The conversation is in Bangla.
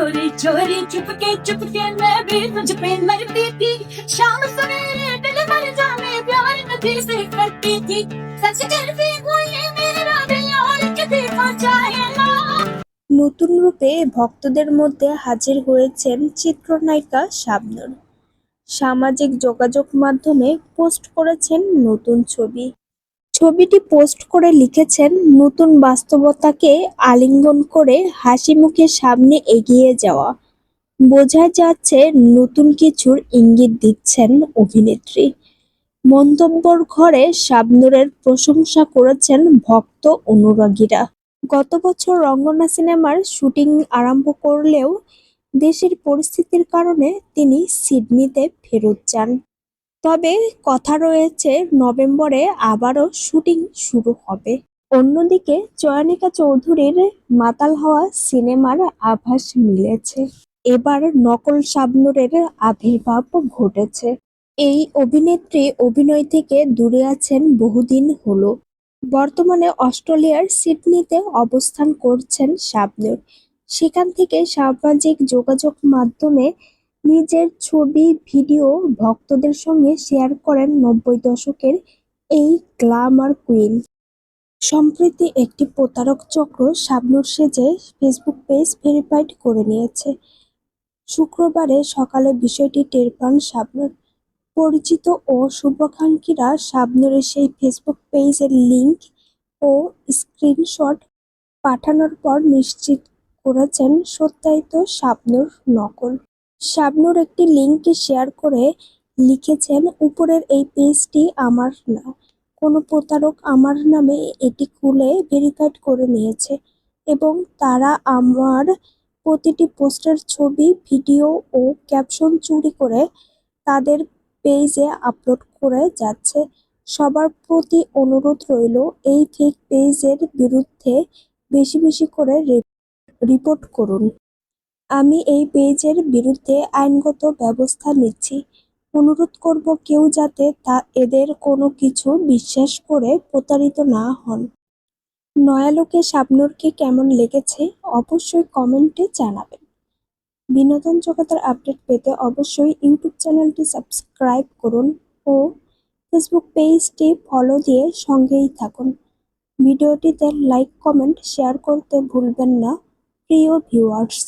चोरी चोरी चुपके चुपके मैं भी तुझ पे मरती थी शाम सवेरे दिल भर जाने प्यार नदी से करती थी सच कर भी वो ये मेरा दिल और किसी को चाहे ना নতুন রূপে ভক্তদের মধ্যে হাজির হয়েছেন চিত্রনায়িকা শাবনূর সামাজিক যোগাযোগ মাধ্যমে পোস্ট করেছেন নতুন ছবি ছবিটি পোস্ট করে লিখেছেন, নতুন বাস্তবতাকে আলিঙ্গন করে হাসি মুখে সামনে এগিয়ে যাওয়া। বোঝা যাচ্ছে নতুন কিছুর ইঙ্গিত দিচ্ছেন অভিনেত্রী। মন্তব্যর ঘরে শাবনূরের প্রশংসা করেছেন ভক্ত অনুরাগীরা। গত বছর রঙ্গনা সিনেমার শুটিং আরম্ভ করলেও দেশের পরিস্থিতির কারণে তিনি সিডনিতে ফেরত যান। তবে কথা রয়েছে নভেম্বরে আবারও শুটিং শুরু হবে। অন্যদিকে চয়নিকা চৌধুরীর মাতাল হওয়া সিনেমার আভাস মিলেছে। এবার নকল শাবনূরের আবির্ভাব ঘটেছে। এই অভিনেত্রী অভিনয় থেকে দূরে আছেন বহুদিন হলো। বর্তমানে অস্ট্রেলিয়ার সিডনিতে অবস্থান করছেন শাবনূর। সেখান থেকে সামাজিক যোগাযোগ মাধ্যমে নিজের ছবি, ভিডিও ভক্তদের সঙ্গে শেয়ার করেন নব্বই দশকের এই গ্ল্যামার কুইন। সম্প্রতি একটি প্রতারক চক্র শাবনূর সেজে ফেসবুক পেজ ভেরিফাইড করে নিয়েছে। শুক্রবারে সকালে বিষয়টি টের পান শাবনূর। পরিচিত ও শুভাকাঙ্ক্ষীরা শাবনূরের সেই ফেসবুক পেজের লিংক ও স্ক্রিনশট পাঠানোর পর নিশ্চিত করেছেন সত্যায়িত শাবনূর নকল। শাবনূর একটি লিংক শেয়ার করে লিখেছেন, উপরের এই পেজটি আমার না। কোনো প্রতারক আমার নামে এটি খুলে ভেরিফাইড করে নিয়েছে এবং তারা আমার প্রতিটি পোস্টের ছবি ভিডিও ও ক্যাপশন চুরি করে তাদের পেজে আপলোড করে যাচ্ছে। সবার প্রতি অনুরোধ রইল এই ফেক পেজের বিরুদ্ধে বেশি বেশি করে রিপোর্ট করুন। আমি এই পেজের বিরুদ্ধে আইনগত ব্যবস্থা নিচ্ছি। অনুরোধ করব কেউ যাতে তা এদের কোনো কিছু বিশ্বাস করে প্রতারিত না হন। নয়ালোকে শাবনূরকে কেমন লেগেছে অবশ্যই কমেন্টে জানাবেন। বিনোদন জগতের আপডেট পেতে অবশ্যই ইউটিউব চ্যানেলটি সাবস্ক্রাইব করুন ও ফেসবুক পেজটি ফলো দিয়ে সঙ্গেই থাকুন। ভিডিওটিতে লাইক, কমেন্ট, শেয়ার করতে ভুলবেন না, প্রিয় ভিউয়ার্স।